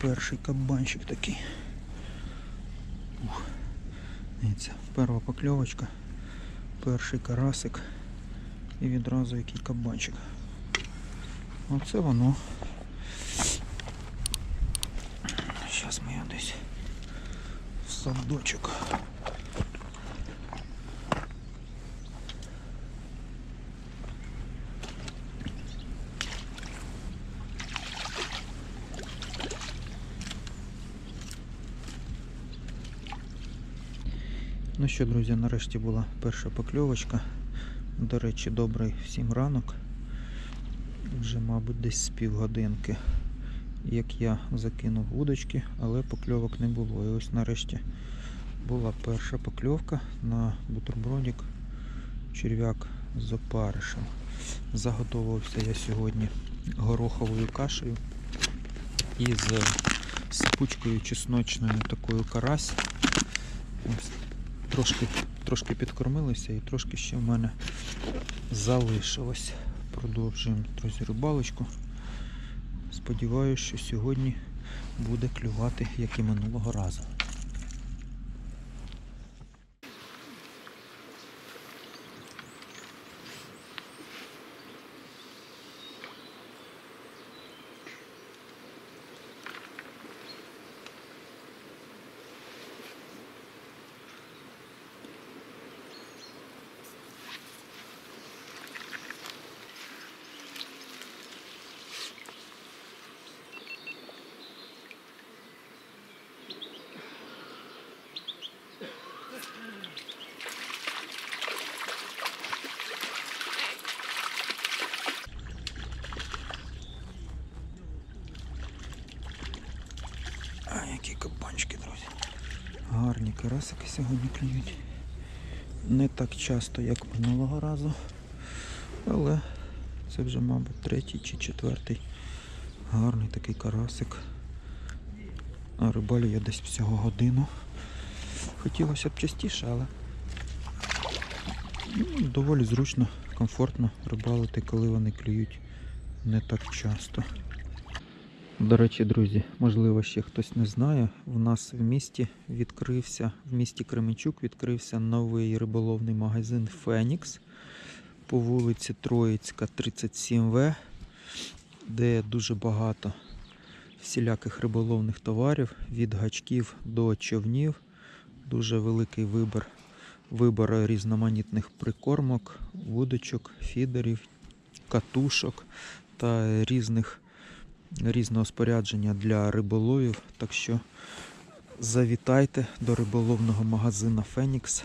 перший кабанчик такий. Ух, дивіться, перша покльовочка, перший карасик і відразу який кабанчик. Оце воно. Зараз ми його десь в садочок. Ну що, друзі, нарешті була перша покльовочка. До речі, добрий всім ранок. Вже, мабуть, десь з півгодинки, як я закинув вудочки, але покльовок не було. І ось нарешті була перша покльовка на бутербродик черв'як з опаришем. Заготовився я сьогодні гороховою кашею із сипучкою чесночною такою карась. Ось трошки, трошки підкормилися і трошки ще в мене залишилось. Продовжуємо друзі рибалочку. Сподіваюся, що сьогодні буде клювати, як і минулого разу. Які кабанчики, друзі. Гарні карасики сьогодні клюють. Не так часто, як минулого разу. Але це вже, мабуть, третій чи четвертий гарний такий карасик. А рибалю я десь всього годину. Хотілося б частіше, але ну, доволі зручно, комфортно рибалити, коли вони клюють не так часто. До речі, друзі, можливо, ще хтось не знає. У нас в місті відкрився, в місті Кременчук відкрився новий риболовний магазин Фенікс по вулиці Троїцька, 37В, де дуже багато всіляких риболовних товарів від гачків до човнів. Дуже великий вибір, вибір різноманітних прикормок, вудочок, фідерів, катушок та різних різного спорядження для риболовів. Так що завітайте до риболовного магазину Фенікс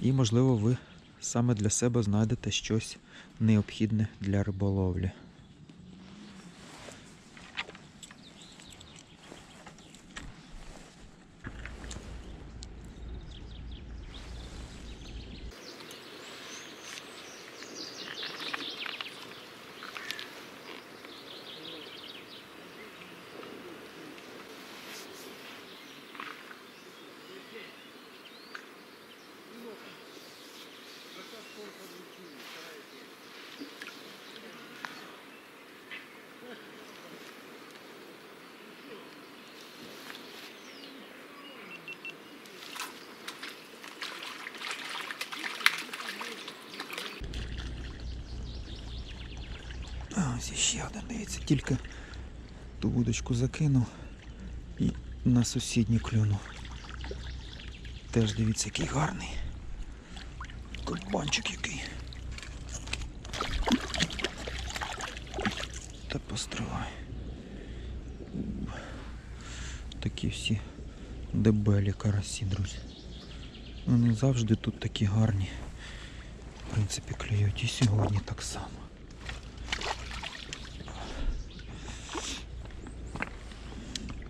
і, можливо, ви саме для себе знайдете щось необхідне для риболовлі. Іще один, дивіться, тільки ту вудочку закинув і на сусідню клюнув. Теж дивіться, який гарний. Кабанчик який. Та постривай. Такі всі дебелі карасі, друзі. Вони завжди тут такі гарні. В принципі, клюють і сьогодні так само.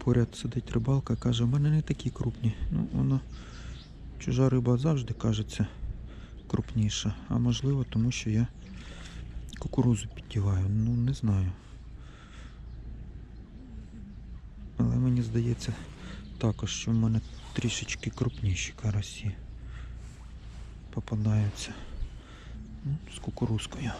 Поряд сидить рибалка, каже, у мене не такі крупні. Ну, воно чужа риба завжди кажеться крупніша. А можливо, тому що я кукурузу піддіваю. Ну, не знаю. Але мені здається також, що в мене трішечки крупніші карасі попадаються. Ну, з кукурузкою.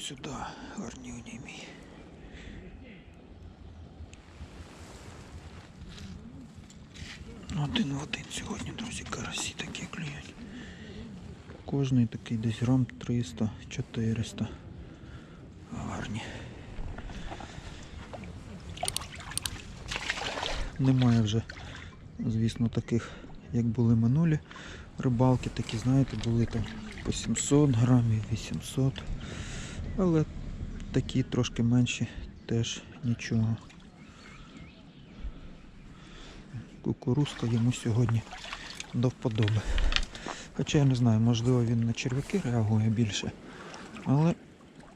Сюди, гарнюній мій. Один в один сьогодні, друзі, карасі такі клюють. Кожний такий десь грам 300-400. Гарні. Немає вже, звісно, таких, як були минулі рибалки, такі, знаєте, були там по 700 грамів, 800. Але такі трошки менші теж нічого. Кукурузка йому сьогодні до вподоби. Хоча я не знаю, можливо він на черв'яки реагує більше. Але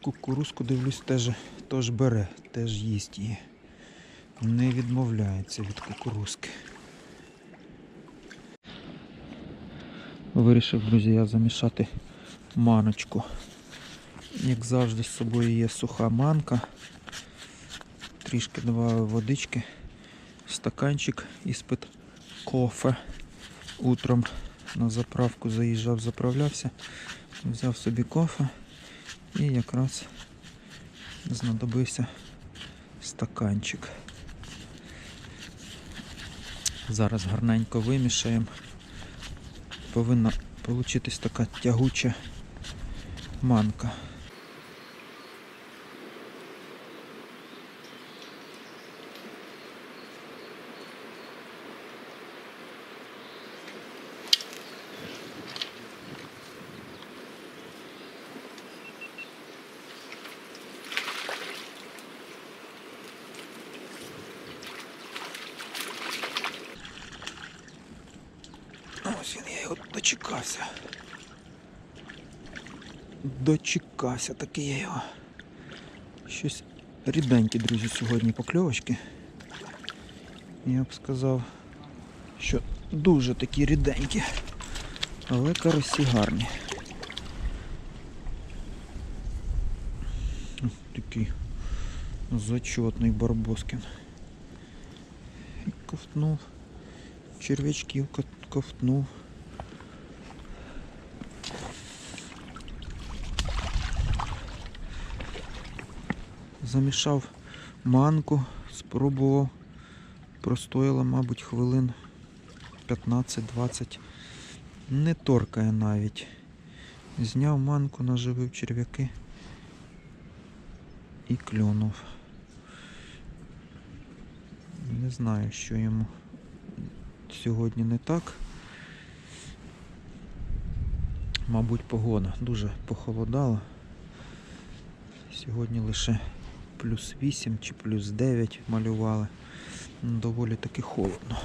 кукурузку, дивлюсь, теж, теж бере, теж їсть її. Не відмовляється від кукурузки. Вирішив, друзі, я замішати маночку. Як завжди, з собою є суха манка. Трішки додав водички, стаканчик із-під кофе. Утром на заправку заїжджав, заправлявся, взяв собі кофе і якраз знадобився стаканчик. Зараз гарненько вимішаємо. Повинна получитись така тягуча манка. Ось він, я його дочекався. Дочекався таки я його. Щось ріденькі, друзі, сьогодні покльовочки. Я б сказав, що дуже такі ріденькі, але карасі гарні. Такий зачетний барбоскін. І ковтнув. Черв'ячків ковтнув. Замішав манку, спробував. Простояла, мабуть, хвилин 15-20. Не торкає навіть. Зняв манку, наживив черв'яки і клюнув. Не знаю, що йому сьогодні не так. Мабуть, погода дуже похолодала. Сьогодні лише плюс 8 чи плюс 9 малювали. Ну, Доволі таки холодно.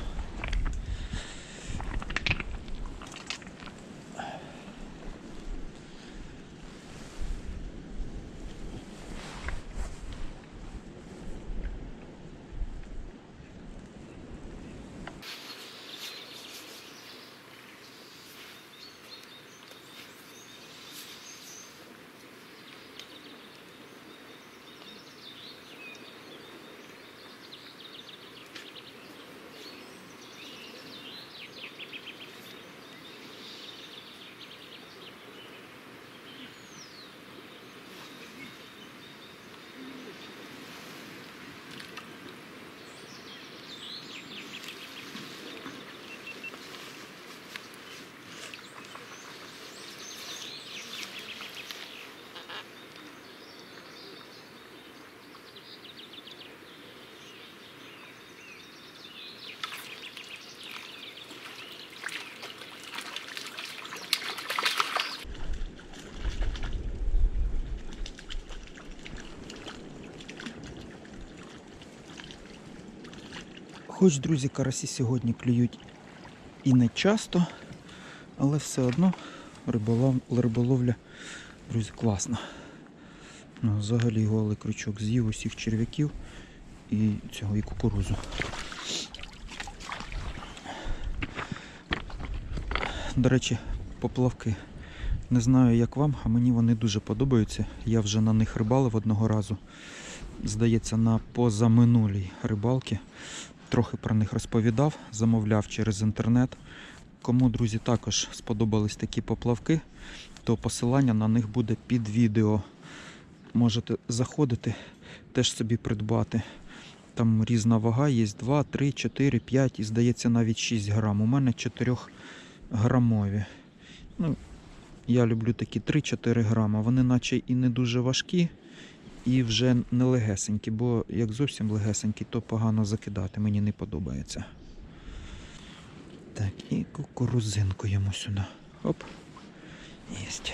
Хоч, друзі, карасі сьогодні клюють і не часто, але все одно риболов... риболовля, друзі, класна. Ну, взагалі голий крючок з'їв усіх черв'яків і цього і кукурузу. До речі, поплавки. Не знаю, як вам, а мені вони дуже подобаються. Я вже на них рибалив одного разу. Здається, на позаминулій рибалці. Трохи про них розповідав, замовляв через інтернет. Кому, друзі, також сподобались такі поплавки, то посилання на них буде під відео. можете заходити, теж собі придбати. Там різна вага є 2, 3, 4, 5 і здається навіть 6 грам. У мене 4 грамові. Ну, я люблю такі 3-4 грама. Вони наче і не дуже важкі, і вже не легесенькі, бо як зовсім легесенькі, то погано закидати. Мені не подобається. Так, і кукурузинку йому сюди. Оп. Єсть.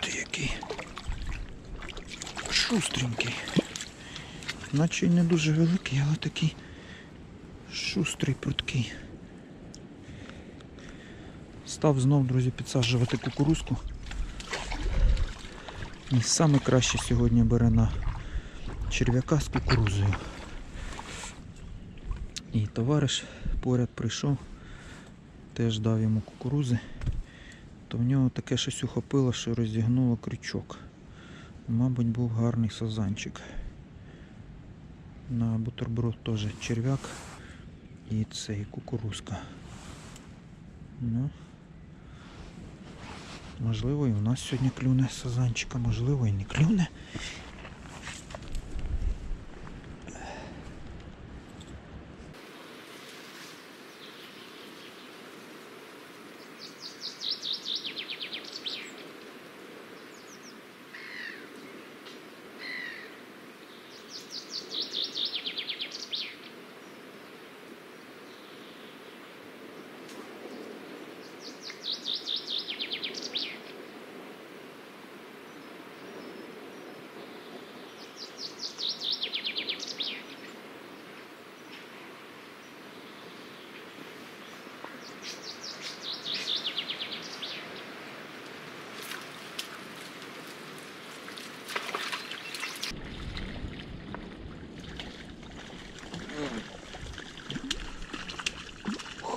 Ти який шустренький. Наче й не дуже великий, але такий шустрий, пруткий. Став знов, друзі, підсаджувати кукурузку. І саме краще сьогодні бере на черв'яка з кукурузою. І товариш поряд прийшов, теж дав йому кукурузи то в нього таке щось ухопило, що розігнуло крючок. Мабуть, був гарний сазанчик. На бутерброд теж черв'як і цей кукурузка. Ну, можливо, і у нас сьогодні клюне сазанчика, можливо, і не клюне.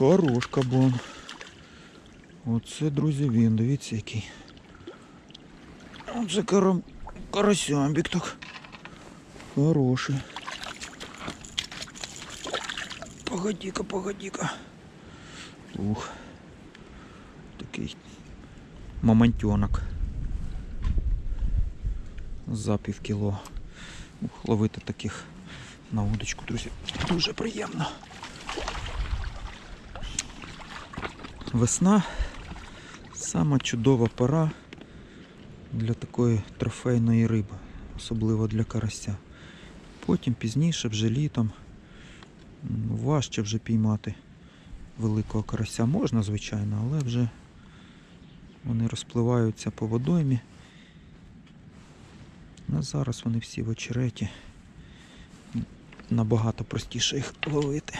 Хорош кабан. Оце, друзі, він, дивіться який. Оце карам... карасямбік так. Хороший. Погоди-ка, погоди-ка. Ух. Такий мамонтенок. За пів кіло. Ух, ловити таких на удочку, друзі. Дуже приємно. Весна сама чудова пора для такої трофейної риби, особливо для карася. Потім пізніше, вже літом, важче вже піймати великого карася. Можна, звичайно, але вже вони розпливаються по водоймі. А зараз вони всі в очереті. Набагато простіше їх ловити.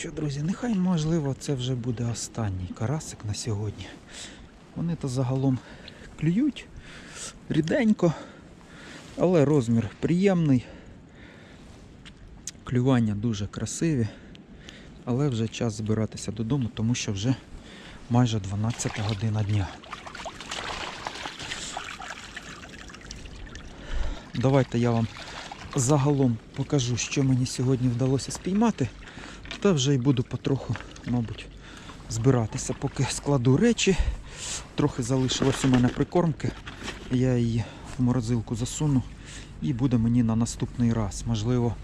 Що, друзі, нехай можливо це вже буде останній карасик на сьогодні. Вони то загалом клюють ріденько, але розмір приємний. Клювання дуже красиві, але вже час збиратися додому, тому що вже майже 12 година дня. Давайте я вам загалом покажу, що мені сьогодні вдалося спіймати. Та вже й буду потроху, мабуть, збиратися, поки складу речі. Трохи залишилось у мене прикормки. Я її в морозилку засуну і буде мені на наступний раз. Можливо,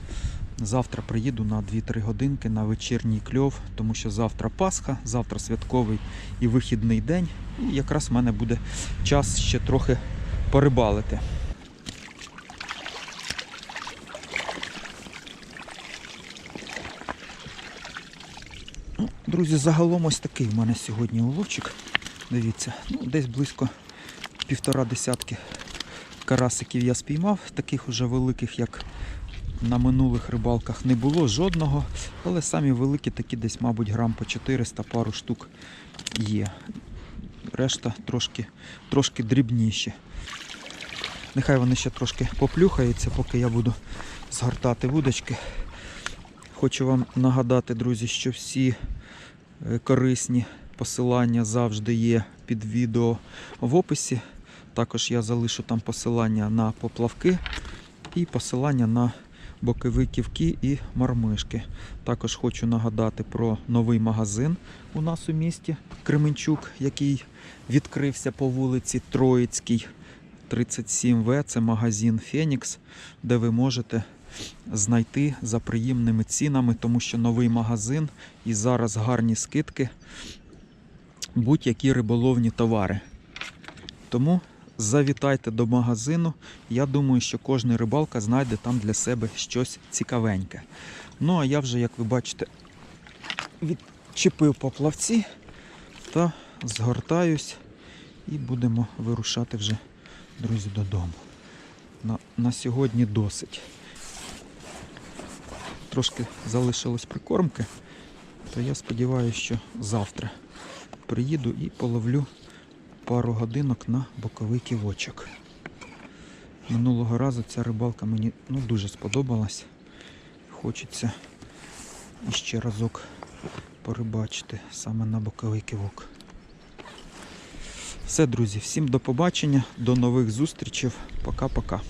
завтра приїду на 2-3 годинки на вечірній кльов, тому що завтра Пасха, завтра святковий і вихідний день. І якраз в мене буде час ще трохи порибалити. Друзі, загалом ось такий в мене сьогодні уловчик. Дивіться, ну, десь близько півтора десятки карасиків я спіймав, таких уже великих, як на минулих рибалках, не було жодного, але самі великі такі десь, мабуть, грам по 400 пару штук є. Решта трошки, трошки дрібніші. Нехай вони ще трошки поплюхаються, поки я буду згортати вудочки. Хочу вам нагадати, друзі, що всі корисні посилання завжди є під відео в описі. Також я залишу там посилання на поплавки і посилання на бокові ківки і мармишки. Також хочу нагадати про новий магазин у нас у місті Кременчук, який відкрився по вулиці Троїцькій, 37В. Це магазин Фенікс, де ви можете знайти за приємними цінами, тому що новий магазин і зараз гарні скидки, будь-які риболовні товари. Тому завітайте до магазину. Я думаю, що кожна рибалка знайде там для себе щось цікавеньке. Ну, а я вже, як ви бачите, відчепив поплавці та згортаюсь і будемо вирушати вже, друзі, додому. На, на сьогодні досить. Трошки залишилось прикормки, то я сподіваюся, що завтра приїду і половлю пару годинок на боковий ківочок. Минулого разу ця рибалка мені ну, дуже сподобалась. Хочеться іще разок порибачити саме на боковий кивок. Все, друзі, всім до побачення, до нових зустрічей. Пока-пока.